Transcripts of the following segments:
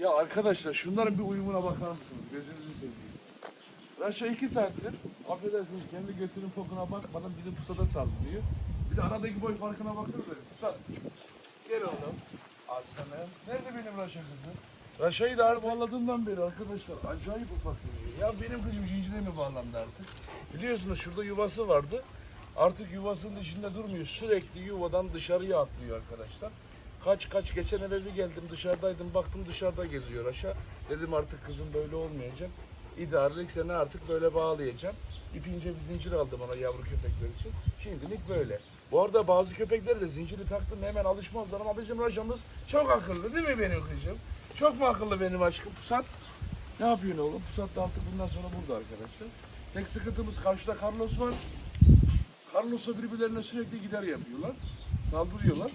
Ya arkadaşlar şunların bir uyumuna bakar mısınız? Gözünüzü seveyim. Raşa iki saattir affedersiniz kendi götünün pokuna bakmadan bizi pusada saldırıyor. Bir de aradaki boy farkına baksanıza. Pusat. Gel oğlum. Aslanım. Nerede benim Raşa kızım? Raşa'yı da bağladığımdan beri arkadaşlar acayip ufak. Ya benim kızım zincire mi bağlandı artık? Biliyorsunuz şurada yuvası vardı. Artık yuvasının içinde durmuyor. Sürekli yuvadan dışarıya atlıyor arkadaşlar. Kaç kaç geçen eve bir geldim dışarıdaydım baktım dışarıda geziyor aşağı. Dedim artık kızım böyle olmayacak. İdarelik seni artık böyle bağlayacağım. İpince bir zincir aldım ona yavru köpekler için. Şimdilik böyle. Bu arada bazı köpekleri de zinciri taktım hemen alışmazlar ama bizim Raşa'mız çok akıllı değil mi benim kızım? Çok mu akıllı benim aşkım Pusat? Ne yapıyorsun oğlum? Pusat da artık bundan sonra burada arkadaşlar. Tek sıkıntımız karşıda Carlos var. Carlos'a birbirlerine sürekli gider yapıyorlar. Saldırıyorlar.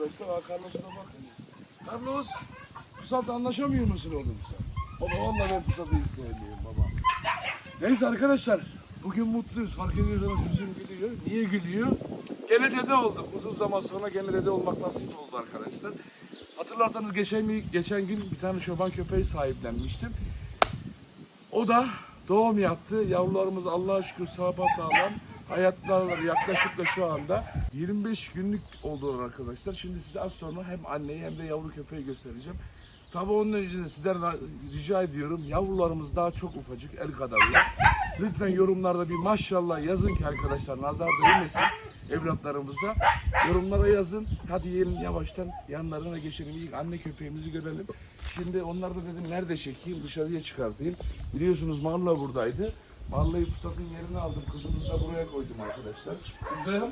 Arkadaşlar ha bakın. Carlos, Pusat'la anlaşamıyor musun oğlum sen? Baba vallahi ben Pusat'ı hiç sevmiyorum baba. Neyse arkadaşlar, bugün mutluyuz. Fark ediyorsanız yüzüm gülüyor. Niye gülüyor? Gene dede olduk. Uzun zaman sonra gene dede olmak nasip oldu arkadaşlar. Hatırlarsanız geçen, geçen gün bir tane çoban köpeği sahiplenmiştim. O da doğum yaptı. Yavrularımız Allah'a şükür sağpa sağlam. Hayatları yaklaşık da şu anda 25 günlük oldular arkadaşlar. Şimdi size az sonra hem anneyi hem de yavru köpeği göstereceğim. Tabii onun öncesinde sizden ra- rica ediyorum. Yavrularımız daha çok ufacık, el kadarlar. Lütfen yorumlarda bir maşallah yazın ki arkadaşlar nazar değmesin evlatlarımıza. Yorumlara yazın. Hadi yiyelim yavaştan yanlarına geçelim. İlk anne köpeğimizi görelim. Şimdi onlar da dedim nerede çekeyim dışarıya çıkartayım. Biliyorsunuz Marla buradaydı. Marla'yı pusatın yerine aldım. Kızımızı da buraya koydum arkadaşlar. Kızım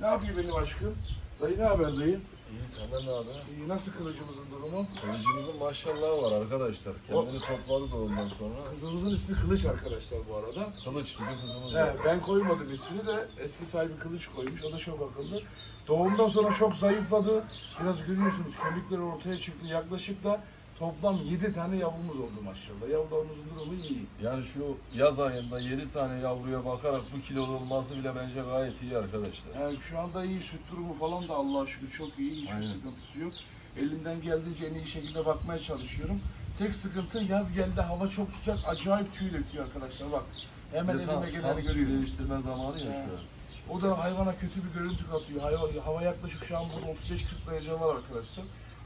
ne yapıyor benim aşkım? Dayı ne haber dayı? İyi senden ne haber? İyi, nasıl kılıcımızın durumu? Kılıcımızın maşallahı var arkadaşlar. Kendini topladı da ondan sonra. Kızımızın ismi Kılıç arkadaşlar bu arada. Kılıç gibi kızımız He, var. ben koymadım ismini de eski sahibi Kılıç koymuş. O da çok akıllı. Doğumdan sonra çok zayıfladı. Biraz görüyorsunuz kemikleri ortaya çıktı. Yaklaşık da toplam 7 tane yavrumuz oldu maşallah. Yavrularımızın durumu iyi. Yani şu yaz ayında 7 tane yavruya bakarak bu kilolu olması bile bence gayet iyi arkadaşlar. Yani şu anda iyi süt durumu falan da Allah'a şükür çok iyi. Hiçbir Aynen. sıkıntısı yok. Elimden geldiğince en iyi şekilde bakmaya çalışıyorum. Tek sıkıntı yaz geldi hava çok sıcak acayip tüy döküyor arkadaşlar bak. Hemen tam, elime tam geleni tüy görüyorum. değiştirme zamanı ya He. şu an. O da hayvana kötü bir görüntü katıyor. Hayvan, hava yaklaşık şu an burada 35-40 derece var arkadaşlar.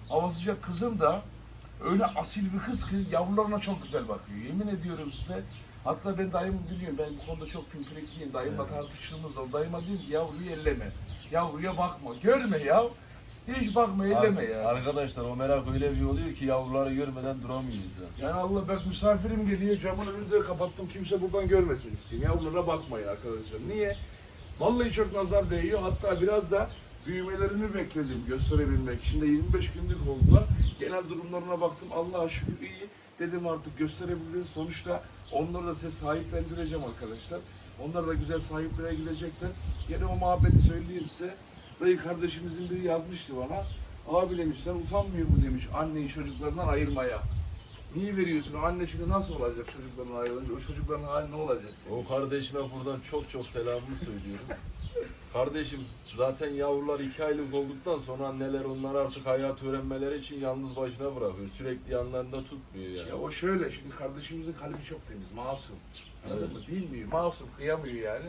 Hava sıcak kızım da öyle asil bir kız ki yavrularına çok güzel bakıyor. Yemin ediyorum size. Hatta ben dayımı biliyorum. Ben bu konuda çok pimpirikliyim. Dayımla tartıştığımız zaman dayıma diyorum ki yavruyu elleme. Yavruya bakma. Görme ya. Hiç bakma elleme Ar- ya. Arkadaşlar o merak öyle bir oluyor ki yavruları görmeden duramıyor insan. Yani Allah bak misafirim geliyor camın önünü de kapattım kimse buradan görmesin istiyorum. Yavrulara bakmayın arkadaşlar. Niye? Vallahi çok nazar değiyor. Hatta biraz da büyümelerini bekledim gösterebilmek. Şimdi 25 günlük oldular. Genel durumlarına baktım. Allah'a şükür iyi. Dedim artık gösterebiliriz. Sonuçta onları da size sahiplendireceğim arkadaşlar. Onlar da güzel sahiplere gidecekler. Gene o muhabbeti söyleyeyim size. Dayı kardeşimizin biri yazmıştı bana. Abi demişler utanmıyor mu demiş anneyi çocuklarından ayırmaya. Niye veriyorsun? Anne şimdi nasıl olacak çocukların ayrılınca? O çocukların hali ne olacak? O kardeşime buradan çok çok selamımı söylüyorum. Kardeşim zaten yavrular iki aylık olduktan sonra anneler onları artık hayat öğrenmeleri için yalnız başına bırakıyor. Sürekli yanlarında tutmuyor yani. Ya o şöyle şimdi kardeşimizin kalbi çok temiz, masum. Anladın Evet. mı? Bilmiyor, masum, kıyamıyor yani.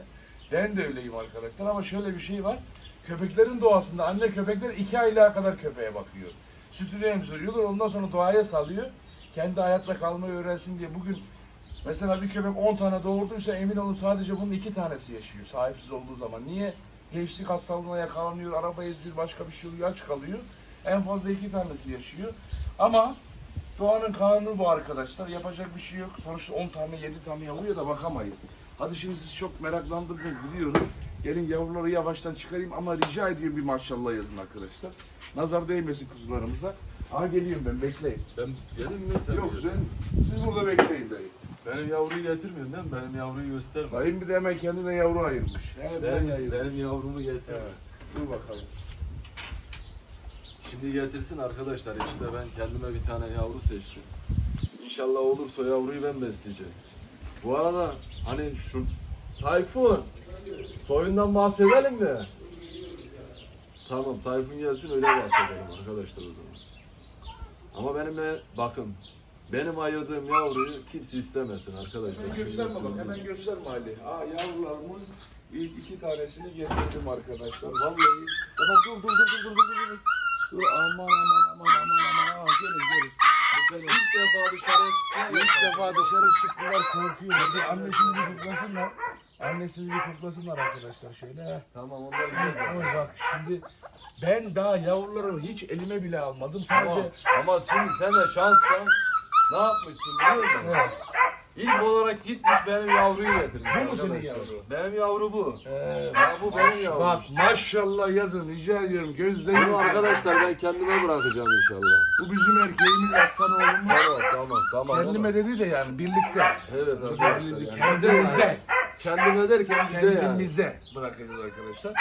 Ben de öyleyim arkadaşlar ama şöyle bir şey var. Köpeklerin doğasında anne köpekler iki aylığa kadar köpeğe bakıyor. Sütünü emziriyorlar ondan sonra doğaya salıyor. Kendi hayatta kalmayı öğrensin diye bugün mesela bir köpek 10 tane doğurduysa emin olun sadece bunun iki tanesi yaşıyor sahipsiz olduğu zaman. Niye? Gençlik hastalığına yakalanıyor, araba eziyor, başka bir şey oluyor, aç kalıyor. En fazla iki tanesi yaşıyor. Ama Doğanın kanunu bu arkadaşlar. Yapacak bir şey yok. Sonuçta 10 tane 7 tane yavruya da bakamayız. Hadi şimdi siz çok meraklandırdınız biliyorum. Gelin yavruları yavaştan çıkarayım ama rica ediyorum bir maşallah yazın arkadaşlar. Nazar değmesin kuzularımıza. Ha geliyorum ben bekleyin. Ben gelin mi sen? Yok sen, siz burada bekleyin dayı. Benim yavruyu getirmiyorsun değil mi? Benim yavruyu gösterme. Dayım bir de hemen kendine yavru ayırmış. He, ben Benim, benim yavrumu getir. Evet. Dur bakalım. Şimdi getirsin arkadaşlar işte ben kendime bir tane yavru seçtim. İnşallah olursa yavruyu ben besleyeceğim. Bu arada hani şu Tayfun soyundan bahsedelim de. Tamam Tayfun gelsin öyle bahsedelim arkadaşlar o zaman. Ama benimle bakın benim ayırdığım yavruyu kimse istemesin arkadaşlar. Hemen gösterme bak, hemen gösterme Ali. Aa yavrularımız ilk iki tanesini getirdim arkadaşlar. Vallahi. Tamam dur dur dur dur dur dur dur. Dur aman aman aman aman aman. Gelin gelin. Sene ilk defa dışarı İlk defa dışarı çıktılar korkuyorlar. Bir annesini bir kutlasınlar. Annesini bir kutlasınlar arkadaşlar şöyle. Tamam onlar güzel. Ama bak şimdi ben daha yavruları hiç elime bile almadım. Ama, Sadece ama şimdi sen de şanstan ne yapmışsın biliyor musun? Evet. İlk olarak gitmiş benim yavruyu getirmiş. Bu mu senin arkadaşlar. yavru? Benim yavru bu. Ee, Ya bu benim yavrum. Bak maşallah yazın rica ediyorum gözden Bunu arkadaşlar ben kendime bırakacağım inşallah. Bu bizim erkeğimiz aslan oğlumuz. Tamam tamam tamam. Kendime dedi de yani birlikte. Evet arkadaşlar. Yani. Bize Kendimize. yani. Kendime derken bize yani. Kendimize bırakacağız arkadaşlar.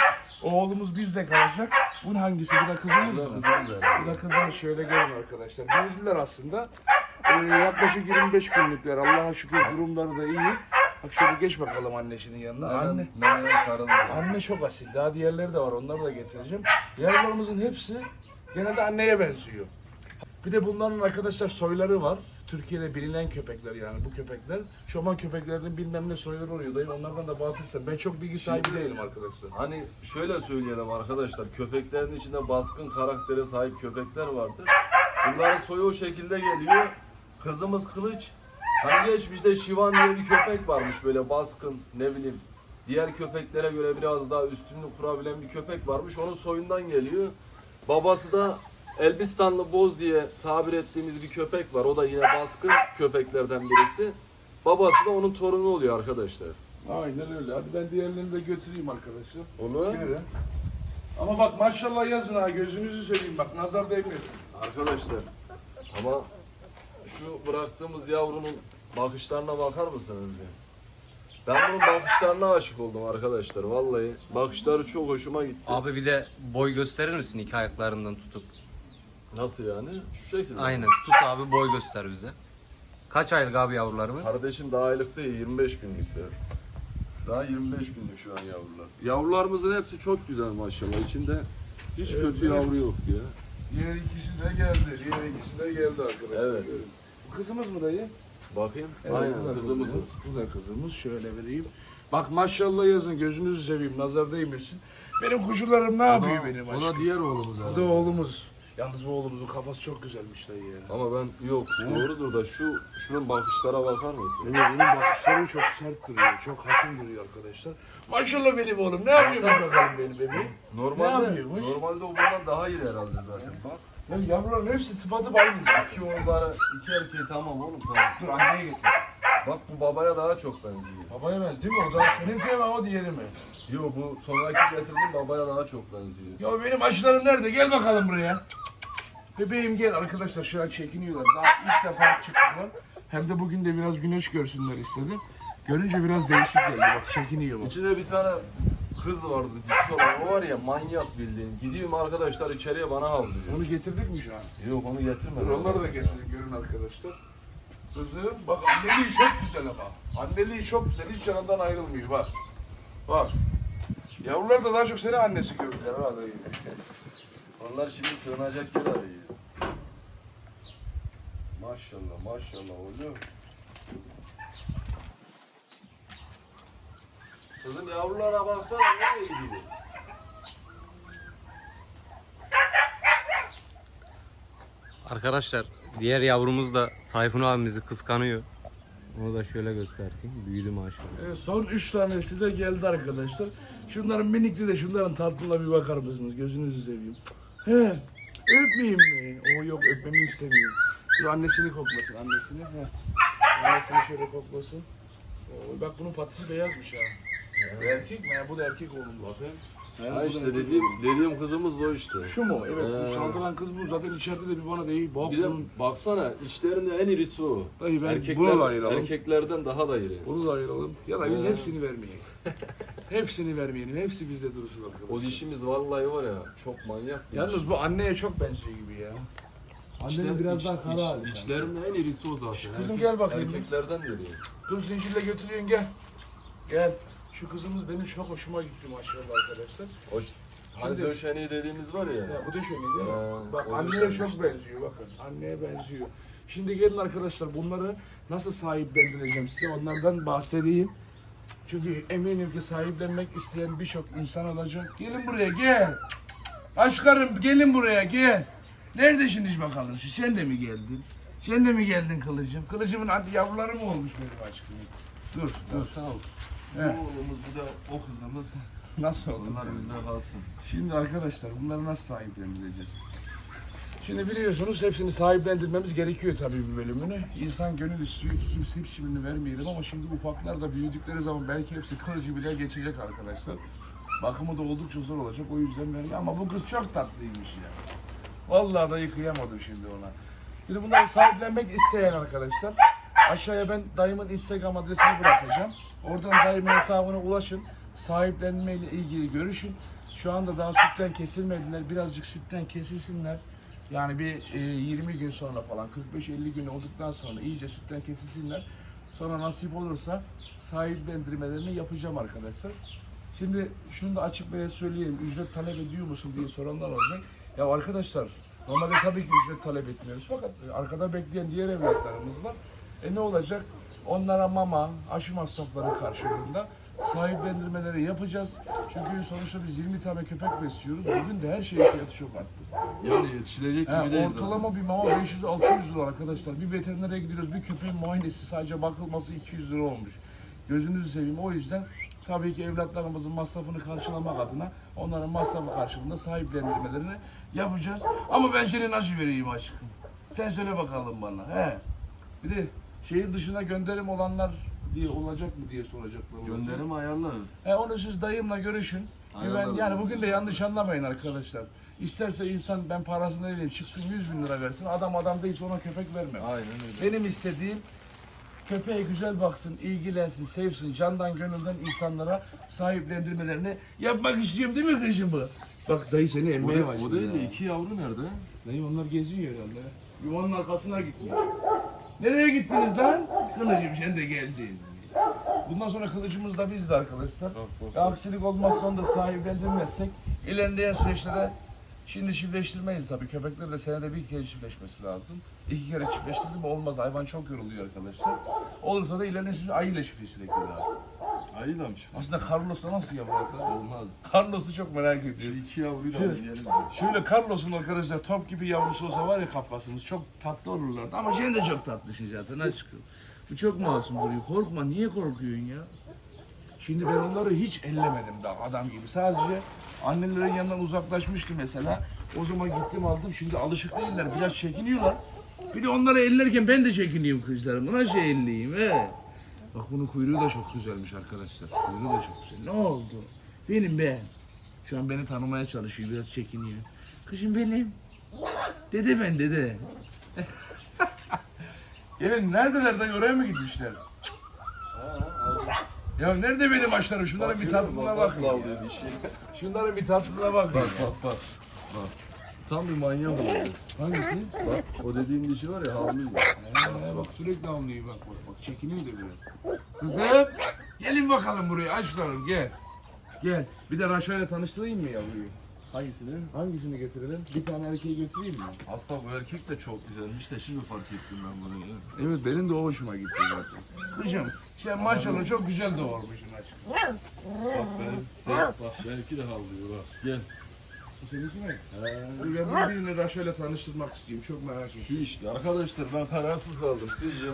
Oğlumuz bizde kalacak. Bunun hangisi? Bu da kızımız mı? Bu da kızımız şöyle görün arkadaşlar. Büyüdüler aslında. Yaklaşık 25 günlükler. Allah'a şükür durumları da iyi. Bak şöyle geç bakalım annesinin yanına. Anne. Anne. Memeye sarıldı. Anne çok asil. Daha diğerleri de var. Onları da getireceğim. Yavrularımızın hepsi genelde anneye benziyor. Bir de bunların arkadaşlar soyları var. Türkiye'de bilinen köpekler yani bu köpekler. Çoban köpeklerinin bilmem ne soyları oluyor dayı. Onlardan da bahsetsem. Ben çok bilgi sahibi değilim arkadaşlar. Hani şöyle söyleyelim arkadaşlar, köpeklerin içinde baskın karaktere sahip köpekler vardır. Bunların soyu o şekilde geliyor. Kızımız Kılıç, hani geçmişte Şivan diye bir köpek varmış böyle baskın, ne bileyim. Diğer köpeklere göre biraz daha üstünlük kurabilen bir köpek varmış. Onun soyundan geliyor. Babası da Elbistanlı Boz diye tabir ettiğimiz bir köpek var. O da yine baskın köpeklerden birisi. Babası da onun torunu oluyor arkadaşlar. Aynen öyle. Hadi ben diğerlerini de götüreyim arkadaşlar. Olur. Yürü. Ama bak maşallah yazın ha gözünüzü seveyim bak nazar değmesin. Arkadaşlar ama şu bıraktığımız yavrunun bakışlarına bakar mısın önce? Ben bunun bakışlarına aşık oldum arkadaşlar vallahi. Bakışları çok hoşuma gitti. Abi bir de boy gösterir misin iki ayaklarından tutup? Nasıl yani? Şu şekilde. Aynen tut abi boy göster bize. Kaç aylık abi yavrularımız? Kardeşim daha aylık değil 25 günlükler. Daha 25 günlük şu an yavrular. Yavrularımızın hepsi çok güzel maşallah. İçinde hiç Evet, kötü evet. yavru yok ya. Diğer ikisi de geldi. Diğer ikisi de geldi arkadaşlar. Evet. Görün. Kızımız mı dayı? Bakayım. Evet, bu da Aynen kızımızın. Bu da kızımız. Şöyle vereyim. Bak maşallah yazın gözünüzü seveyim nazar değmesin. Benim kuşularım ne yapıyor benim aşkım? da diğer oğlumuz Bu da herhalde. oğlumuz. Yalnız bu oğlumuzun kafası çok güzelmiş dayı ya. Ama ben yok doğrudur da şu şunun bakışlara bakar mısın? Evet, bunun bakışları çok sert duruyor, çok hakim duruyor arkadaşlar. Maşallah benim oğlum, ne yapıyormuş bakalım benim bebeğim? Ne Normalde yapıyormuş? normalde o bundan daha iyi herhalde zaten. Bak. Ya yavruların hepsi tıpatıp aynı. İki oğulları, iki erkeği tamam oğlum tamam. Dur anneye getir. Bak bu babaya daha çok benziyor. Babaya ben değil mi? O da senin mi o diğeri mi? Yo bu sonraki getirdiğim babaya daha çok benziyor. Ya benim aşılarım nerede? Gel bakalım buraya. Bebeğim gel arkadaşlar şu an çekiniyorlar. Daha ilk defa çıktılar. Hem de bugün de biraz güneş görsünler istedim. Görünce biraz değişik geldi bak çekiniyor bak. İçinde bir tane kız vardı dişi olan o var ya manyak bildiğin. Gidiyorum arkadaşlar içeriye bana havlıyor. Onu getirdik mi şu an? Yok onu getirme. Dur onları da getirin görün arkadaşlar. Kızım bak anneliği çok güzel ama. Anneliği çok güzel hiç yanından ayrılmıyor bak. Bak. Yavrular da daha çok seni annesi gördüler ha dayı. Onlar şimdi sığınacak yer arıyor. Maşallah maşallah oğlum. Kızım yavrulara baksana nereye gidiyor? Arkadaşlar diğer yavrumuz da Tayfun abimizi kıskanıyor. Onu da şöyle göstereyim. Büyüdü maşallah. Evet, son üç tanesi de geldi arkadaşlar. Şunların minikli de şunların tatlına bir bakar mısınız? Gözünüzü seveyim. He. Öpmeyeyim mi? O yok öpmemi istemiyor. Dur annesini koklasın annesini. He. Annesini şöyle koklasın. Oo, bak bunun patisi beyazmış ha. Bu erkek mi? Ha, bu da erkek oğlum bu. Bu Ha işte dediğim dediğim kızımız o işte. Şu mu? Evet bu Ee. saldıran kız bu. Zaten içeride de bir bana değil. Bak Bir de bunun. baksana içlerinde en irisi o. Dayı ben Erkekler, bunu da ayıralım. erkeklerden daha da iri. Bunu da ayıralım. Ya da biz Ee. hepsini vermeyelim. hepsini vermeyelim. Hepsi bizde dursun arkadaşlar. O dişimiz vallahi var ya çok manyak bir Yalnız bu anneye çok benziyor gibi ya. Annenin İçler- biraz iç- daha kara iç- hali. İçlerinde en irisi o zaten. Kızım Erkek- gel bakayım. Erkeklerden de iri. Dur zincirle götürüyorsun gel. Gel. Şu kızımız benim çok hoşuma gitti maşallah arkadaşlar. Hoş. Hani Şimdi- döşeneği dediğimiz var ya. Ya bu döşemeği değil mi? Ee, Bak o anneye döşenmiş. çok benziyor bakın. Anneye benziyor. Şimdi gelin arkadaşlar bunları nasıl sahiplendireceğim size onlardan bahsedeyim. Çünkü eminim ki sahiplenmek isteyen birçok insan olacak. Gelin buraya gel. Aşkarım gelin buraya gel. Neredesiniz bakalım? Sen de mi geldin? Sen de mi geldin kılıcım? Kılıcımın adı yavruları mı olmuş benim aşkım? Dur dur. Sağ ol. Bu oğlumuz bu da o kızımız. Nasıl oldu? Bunlar bizde kalsın. Şimdi arkadaşlar bunları nasıl sahiplendireceğiz? Şimdi biliyorsunuz hepsini sahiplendirmemiz gerekiyor tabii bir bölümünü. İnsan gönül istiyor ki kimse hiçbirini vermeyelim ama şimdi ufaklar da büyüdükleri zaman belki hepsi kılıcı bile geçecek arkadaşlar. Bakımı da oldukça zor olacak o yüzden vermiyor ama bu kız çok tatlıymış ya. Vallahi da yıkayamadım şimdi ona. Şimdi bunları sahiplenmek isteyen arkadaşlar aşağıya ben dayımın Instagram adresini bırakacağım. Oradan dayımın hesabına ulaşın. Sahiplenme ile ilgili görüşün. Şu anda daha sütten kesilmediler. Birazcık sütten kesilsinler. Yani bir e, 20 gün sonra falan 45-50 gün olduktan sonra iyice sütten kesilsinler. Sonra nasip olursa sahiplendirmelerini yapacağım arkadaşlar. Şimdi şunu da açık ve söyleyeyim. Ücret talep ediyor musun diye soranlar olacak. Ya arkadaşlar normalde tabii ki ücret talep etmiyoruz. Fakat arkada bekleyen diğer evlatlarımız var. E ne olacak? Onlara mama, aşı masrafları karşılığında sahiplendirmeleri yapacağız. Çünkü sonuçta biz 20 tane köpek besliyoruz. Bugün de her şeyin fiyatı çok arttı. Yani yetişilecek gibi değil ortalama bir mama 500-600 lira arkadaşlar. Bir veterinere gidiyoruz. Bir köpeğin muayenesi sadece bakılması 200 lira olmuş. Gözünüzü seveyim. O yüzden tabii ki evlatlarımızın masrafını karşılamak adına onların masrafı karşılığında sahiplendirmelerini yapacağız. Ama ben seni nasıl vereyim aşkım? Sen söyle bakalım bana. He. Bir de şehir dışına gönderim olanlar diye olacak mı diye soracaklar. Gönderim ayarlarız. He onu siz dayımla görüşün. Güven, yani bugün de yanlış anlamayın arkadaşlar. İsterse insan ben parasını vereyim çıksın 100 bin lira versin. Adam adam değilse ona köpek vermem. Aynen öyle. Benim istediğim köpeğe güzel baksın, ilgilensin, sevsin, candan gönülden insanlara sahiplendirmelerini yapmak istiyorum değil mi kızım bu? Bak dayı seni emmeye başladı bu değil de iki yavru nerede? Dayı onlar geziyor herhalde. Yuvanın arkasına gitmiş. Nereye gittiniz lan? Kılıcım sen de geldin. Bundan sonra kılıcımız da bizde arkadaşlar. Bir aksilik olmazsa onu da sahiplendirmezsek ilerleyen süreçte şimdi çiftleştirmeyiz tabii. Köpekler de senede bir kere çiftleşmesi lazım. İki kere çiftleştirdi mi olmaz. Hayvan çok yoruluyor arkadaşlar. Olursa da ilerleyen süreçte ayıyla çiftleştirmek lazım. Ayı da mı çıkmış? Aslında Carlos'la nasıl yapar? Olmaz. Carlos'u çok merak Şu ediyorum. iki yavruyu da Şöyle- oynayalım. Şöyle Carlos'un arkadaşlar top gibi yavrusu olsa var ya kafasımız çok tatlı olurlardı. Ama sen de çok tatlısın zaten aşkım. Bu çok masum duruyor. Korkma niye korkuyorsun ya? Şimdi ben onları hiç ellemedim daha adam gibi. Sadece annelerin yanından uzaklaşmıştı mesela. O zaman gittim aldım. Şimdi alışık değiller. Biraz çekiniyorlar. Bir de onları ellerken ben de çekiniyorum kızlarım. Nasıl elleyeyim he? Bak bunun kuyruğu da çok güzelmiş arkadaşlar. Kuyruğu da çok güzel. Ne oldu? Benim ben. Şu an beni tanımaya çalışıyor. Biraz çekiniyor. Kızım benim. Dede ben dede. Gelin neredeler de oraya mı gitmişler? Ya nerede benim açlarım? Şunların bir tatlılığına bakın. Ya. dişi? Şunların bir tatlılığına bakın. Bak bak bak. Bak. Tam bir manyak oldu. Hangisi? Bak o dediğim dişi var ya havlıyor. Ee, bak sürekli avlıyor bak bak bak çekiniyor da biraz. Kızım gelin bakalım buraya açlarım gel. Gel. Bir de Raşa ile tanıştırayım mı yavruyu? Hangisini? Hangisini getirelim? Bir tane erkeği götüreyim mi? Aslında bu erkek de çok güzelmiş de şimdi fark ettim ben bunu. ya. Evet benim de o hoşuma gitti zaten. Kızım sen maşallah çok güzel doğurmuşsun aşkım. Bak benim. Sen bak benimki de havlıyor bak. Gel. Seninki mi? Ben birini Raşa ile tanıştırmak istiyorum. Çok merak ediyorum. Şu işte arkadaşlar ben kararsız kaldım sizce?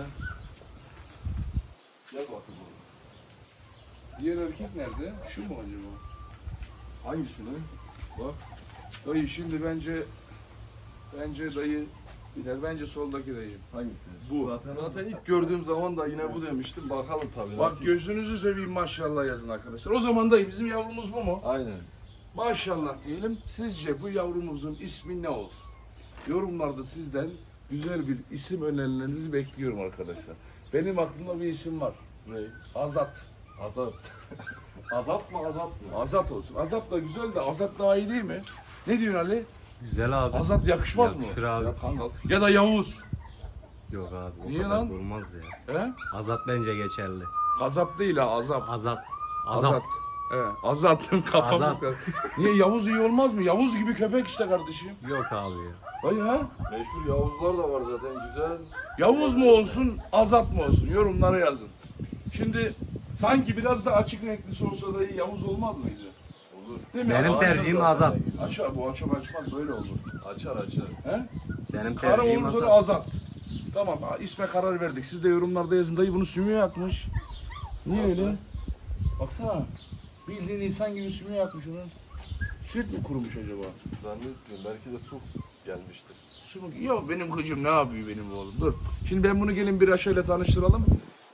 Gel bakın oğlum. Diğer erkek nerede? Şu mu acaba? Hangisini? Bak. Dayı şimdi bence bence dayı de bence soldaki dayı. Hangisi? Bu. Zaten, zaten ilk gördüğüm zaman da yine bu demiştim. Bakalım tabii. Bak nasıl- gözünüzü seveyim maşallah yazın arkadaşlar. O zaman dayı bizim yavrumuz bu mu? Aynen. Maşallah diyelim. Sizce bu yavrumuzun ismi ne olsun? Yorumlarda sizden güzel bir isim önerilerinizi bekliyorum arkadaşlar. Benim aklımda bir isim var. Ne? Azat. Azat. Azap mı azap mı? Azat olsun. Azat da güzel de Azat daha iyi değil mi? Ne diyorsun Ali? Güzel abi. Azat yakışmaz mı? Yakışır abi. Ya kanka. Ya da Yavuz. Yok abi. O Niye kadar lan? Durmaz ya. He? Azat bence geçerli. Azap değil ha azap. Azat. Azat. He, azalttım kafamız. Azat. karıştı. Niye Yavuz iyi olmaz mı? Yavuz gibi köpek işte kardeşim. Yok abi ya. Vay ha? Meşhur Yavuzlar da var zaten güzel. Yavuz mu olsun, Azat mı olsun? Yorumlara yazın. Şimdi sanki biraz da açık renklisi olsa da iyi Yavuz olmaz mıydı? Olur. Değil mi? Benim Açar- tercihim Azat. Açar, bu açar açmaz böyle olur. Açar açar. He? Benim Kara tercihim Azat. Azat. Tamam, ha, isme karar verdik. Siz de yorumlarda yazın. Dayı bunu sümüğe yakmış. Niye Nasıl? öyle? Baksana. Bildiğin insan gibi sümüğe yakmış onu. Süt mü kurumuş acaba? Zannetmiyorum. Belki de su gelmiştir. Su mu? Yok benim kocam ne yapıyor benim oğlum? Dur. Şimdi ben bunu gelin bir aşıyla tanıştıralım.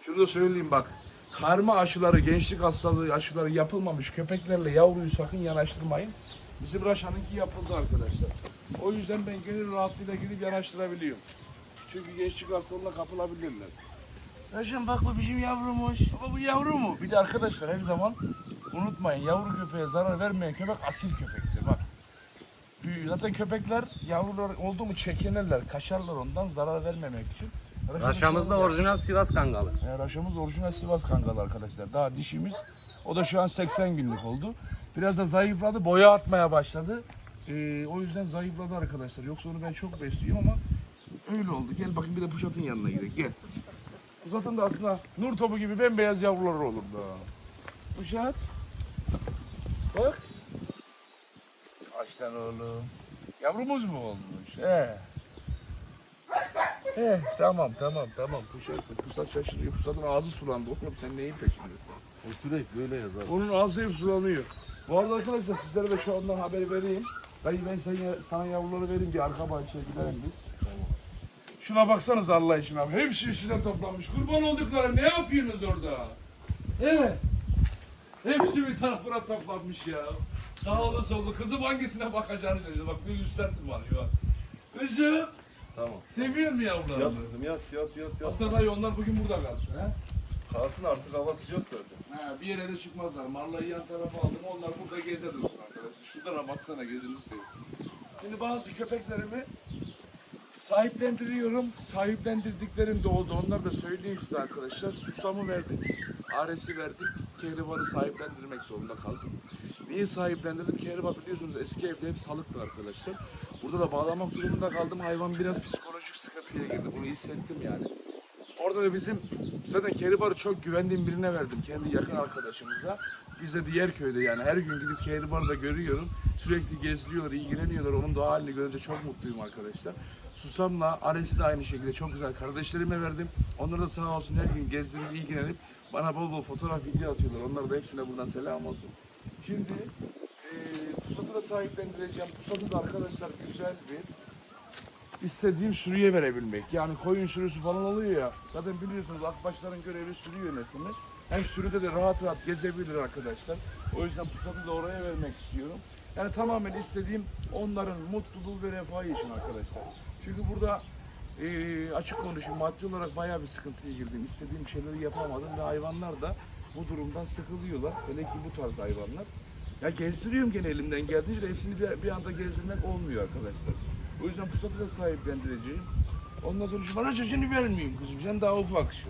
Şunu da söyleyeyim bak. Karma aşıları, gençlik hastalığı aşıları yapılmamış köpeklerle yavruyu sakın yanaştırmayın. Bizim Raşan'ınki yapıldı arkadaşlar. O yüzden ben gönül rahatlığıyla gidip yanaştırabiliyorum. Çünkü gençlik hastalığına kapılabilirler. Raşan bak bu bizim yavrumuz. Ama bu yavru mu? Bir de arkadaşlar her zaman unutmayın yavru köpeğe zarar vermeyen köpek asil köpektir. Bak. Zaten köpekler yavrular oldu mu çekinirler, kaçarlar ondan zarar vermemek için. Raşamız da orijinal Sivas Kangalı. e, Raşamız orijinal Sivas Kangalı arkadaşlar. Daha dişimiz o da şu an 80 günlük oldu. Biraz da zayıfladı, boya atmaya başladı. E, o yüzden zayıfladı arkadaşlar. Yoksa onu ben çok besliyorum ama öyle oldu. Gel bakayım bir de Puşat'ın yanına gidelim. Gel. Puşat'ın da aslında nur topu gibi bembeyaz yavruları olurdu. Puşat. Bak. Tane oğlum? Yavrumuz mu olmuş? He. He tamam tamam tamam. Puşat, Pusat şaşırıyor. Pusat'ın ağzı sulandı. Oğlum sen neyin peşindesin? O sürekli böyle yazar. Onun ağzı hep sulanıyor. Bu arada arkadaşlar sizlere de şu andan haber vereyim. Dayı ben sana, sana yavruları vereyim bir arka bahçeye gidelim biz. Şuna baksanız Allah için abi. Hepsi üstüne toplanmış. Kurban olduklarım ne yapıyorsunuz orada? Evet. Hepsi bir tarafına toplanmış ya. Sağ olun sollu. Kızım hangisine bakacağını şaşırdı. Bak bir üstten tırmanıyor. bak. Kızım. Tamam. Seviyor mu Yat yavrularını? kızım yat yat yat yat. Aslında dayı onlar bugün burada kalsın. He? Kalsın artık hava sıcak zaten. Ha, bir yere de çıkmazlar. Marlayı yan tarafa aldım. Onlar burada geze dursun arkadaşlar. Şuradan baksana gözünü seveyim. Şimdi bazı köpeklerimi sahiplendiriyorum. Sahiplendirdiklerim de oldu. Onları da söyleyeyim size arkadaşlar. Susamı verdik. Aresi verdik. Kehribar'ı sahiplendirmek zorunda kaldım. Niye sahiplendirdim? Kehribar biliyorsunuz eski evde hep salıktı arkadaşlar. Burada da bağlamak durumunda kaldım. Hayvan biraz psikolojik sıkıntıya girdi. Bunu hissettim yani. Orada da bizim zaten Kehribar'ı çok güvendiğim birine verdim. Kendi yakın arkadaşımıza. Biz de diğer köyde yani her gün gidip Kehribar'ı da görüyorum. Sürekli gezliyorlar, ilgileniyorlar. Onun da halini görünce çok mutluyum arkadaşlar. Susam'la Ares'i de aynı şekilde çok güzel kardeşlerime verdim. Onları da sağ olsun her gün gezdirip ilgilenip bana bol bol fotoğraf video atıyorlar. Onlara da hepsine buradan selam olsun. Şimdi eee Pusat'ı da sahiplendireceğim. Pusat'ı da arkadaşlar güzel bir istediğim sürüye verebilmek. Yani koyun sürüsü falan oluyor ya. Zaten biliyorsunuz akbaşların görevi sürü yönetimi. Hem sürüde de rahat rahat gezebilir arkadaşlar. O yüzden pusatı da oraya vermek istiyorum. Yani tamamen istediğim onların mutluluğu ve refahı için arkadaşlar. Çünkü burada eee, açık konuşayım maddi olarak bayağı bir sıkıntıya girdim. İstediğim şeyleri yapamadım ve hayvanlar da bu durumdan sıkılıyorlar. Hele ki bu tarz hayvanlar. Ya gezdiriyorum gene elimden geldiğince de hepsini bir, bir anda gezdirmek olmuyor arkadaşlar. O yüzden pusatı da sahiplendireceğim. Ondan sonra bana çocuğunu vermeyeyim kızım. Sen daha ufak şu.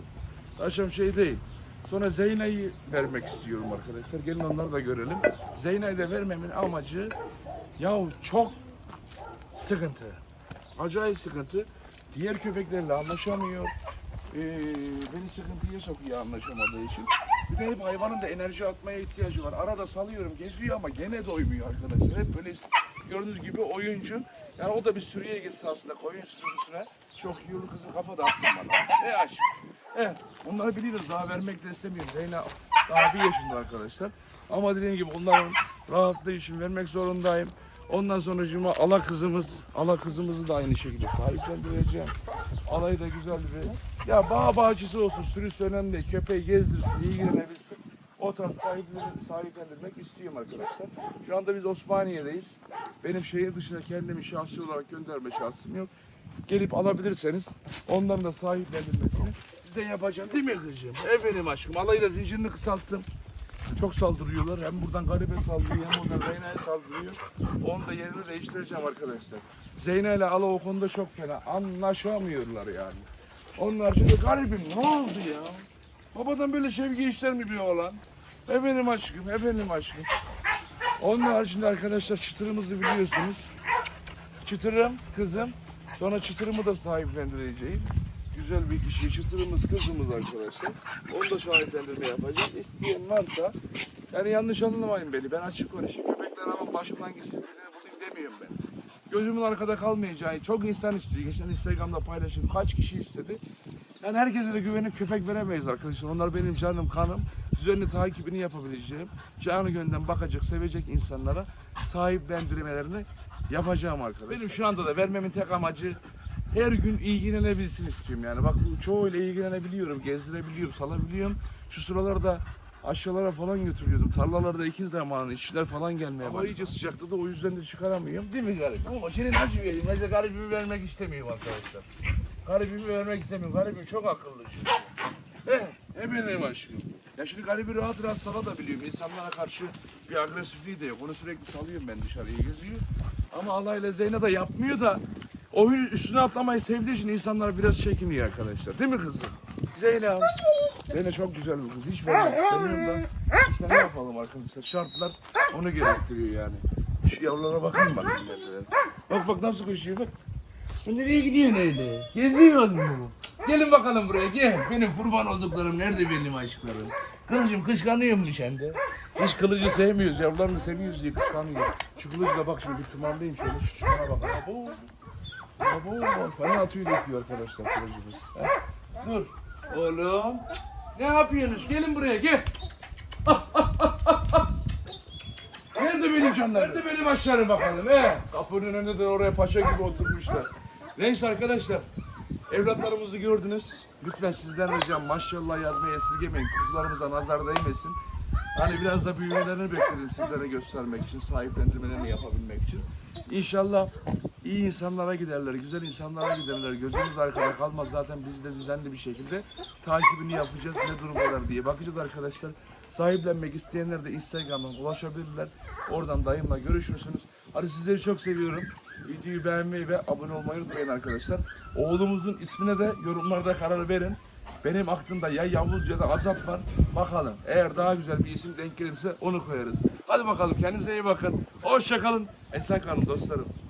Akşam şey değil. Sonra Zeyna'yı vermek istiyorum arkadaşlar. Gelin onları da görelim. Zeyna'yı da vermemin amacı yahu çok sıkıntı. Acayip sıkıntı. Diğer köpeklerle anlaşamıyor. Ee, beni sıkıntıya sokuyor anlaşamadığı için. Bir de hep hayvanın da enerji atmaya ihtiyacı var. Arada salıyorum geziyor ama gene doymuyor arkadaşlar. Hep böyle gördüğünüz gibi oyuncu. Yani o da bir sürüye gitsin aslında koyun sürüsüne. Çok iyi olur kızım kafa dağıttın bana. Ne aşk. Evet onları biliyoruz daha vermek de istemiyorum. Zeyna daha bir yaşında arkadaşlar. Ama dediğim gibi onların rahatlığı için vermek zorundayım. Ondan sonra ala kızımız, ala kızımızı da aynı şekilde sahiplendireceğim. Alayı da güzel bir, ya bağ bahçesi olsun, sürüsü önemli değil. Köpeği gezdirsin, ilgilenebilsin. O tarz sahiplendirmek, sahiplendirmek istiyorum arkadaşlar. Şu anda biz Osmaniye'deyiz. Benim şehir dışına kendimi şahsi olarak gönderme şansım yok. Gelip alabilirseniz onların da sahiplendirmesini size yapacağım değil mi kızım? Efendim aşkım. Alayı da zincirini kısalttım. Çok saldırıyorlar. Hem buradan garibe saldırıyor hem oradan Zeyna'ya saldırıyor. Onu da yerini değiştireceğim arkadaşlar. Zeyna ile Ala o konuda çok fena. Anlaşamıyorlar yani. Onlar şimdi garibim ne oldu ya? Babadan böyle sevgi ister mi bir oğlan? E benim aşkım, e benim aşkım. Onun haricinde arkadaşlar çıtırımızı biliyorsunuz. Çıtırım, kızım. Sonra çıtırımı da sahiplendireceğim. Güzel bir kişiye çıtırımız, kızımız arkadaşlar. Onu da sahiplendirme yapacağım. İsteyen varsa, yani yanlış anlamayın beni. Ben açık konuşayım. Köpekler ama başımdan gitsin. Birini bulayım demiyorum ben. Gözümün arkada kalmayacağı çok insan istiyor. Geçen Instagram'da paylaşım kaç kişi istedi. Yani herkese de güvenip köpek veremeyiz arkadaşlar. Onlar benim canım, kanım. Düzenli takibini yapabileceğim. Canı gönülden bakacak, sevecek insanlara sahiplendirmelerini yapacağım arkadaşlar. Benim şu anda da vermemin tek amacı her gün ilgilenebilsin istiyorum yani. Bak çoğuyla ilgilenebiliyorum, gezdirebiliyorum, salabiliyorum. Şu sıralarda aşağılara falan götürüyordum. Tarlalarda ekin zamanı işçiler falan gelmeye başladı. Hava iyice sıcaktı da o yüzden de çıkaramıyorum. Değil mi garip? Ama senin acı vereyim. Mesela garibimi vermek istemiyorum arkadaşlar. Garibimi vermek istemiyorum. Garibim çok akıllı. Eh, ne benim aşkım. Ya şimdi garibi rahat rahat sala da biliyorum. İnsanlara karşı bir agresifliği de yok. Onu sürekli salıyorum ben dışarıya geziyor. Ama Allah ile Zeyne de yapmıyor da o üstüne atlamayı sevdiği için insanlar biraz çekiniyor arkadaşlar. Değil mi kızım? Zeynep. Zeynep çok güzel bir kız. Hiç vermek istemiyorum da. İşte ne yapalım arkadaşlar? Şartlar onu gerektiriyor yani. Şu yavrulara bakın mesela. Bak bak nasıl koşuyor bak. Nereye gidiyorsun öyle? Geziyor mu? Gelin bakalım buraya gel. Benim kurban olduklarım nerede benim aşklarım? Kılıcım kıskanıyor mu sende? Biz kılıcı sevmiyoruz, yavrularını seviyoruz diye kıskanıyor. Şu kılıcla bak şimdi bir tımarlayayım şöyle. Şu çıkana bak. Abo. Abo. Fena tüy döküyor arkadaşlar kılıcımız. Dur. Oğlum. Ne yapıyorsunuz? Gelin buraya gel. Nerede benim canlarım? Nerede benim aşlarım bakalım he? Kapının önünde de oraya paşa gibi oturmuşlar. Neyse arkadaşlar. Evlatlarımızı gördünüz. Lütfen sizden ricam maşallah yazmayı esirgemeyin. Kuzularımıza nazar değmesin. Hani biraz da büyümelerini bekledim sizlere göstermek için, sahiplendirmelerini yapabilmek için. İnşallah iyi insanlara giderler, güzel insanlara giderler. Gözümüz arkada kalmaz. Zaten biz de düzenli bir şekilde takibini yapacağız. Ne durumdalar diye bakacağız arkadaşlar. Sahiplenmek isteyenler de Instagram'dan ulaşabilirler. Oradan dayımla görüşürsünüz. Hadi sizleri çok seviyorum. Videoyu beğenmeyi ve abone olmayı unutmayın arkadaşlar. Oğlumuzun ismine de yorumlarda karar verin. Benim aklımda ya Yavuz ya da Azap var. Bakalım. Eğer daha güzel bir isim denk gelirse onu koyarız. Hadi bakalım kendinize iyi bakın. Hoşça kalın. Esen kalın dostlarım.